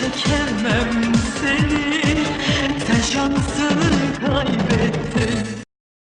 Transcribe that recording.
çekemem seni.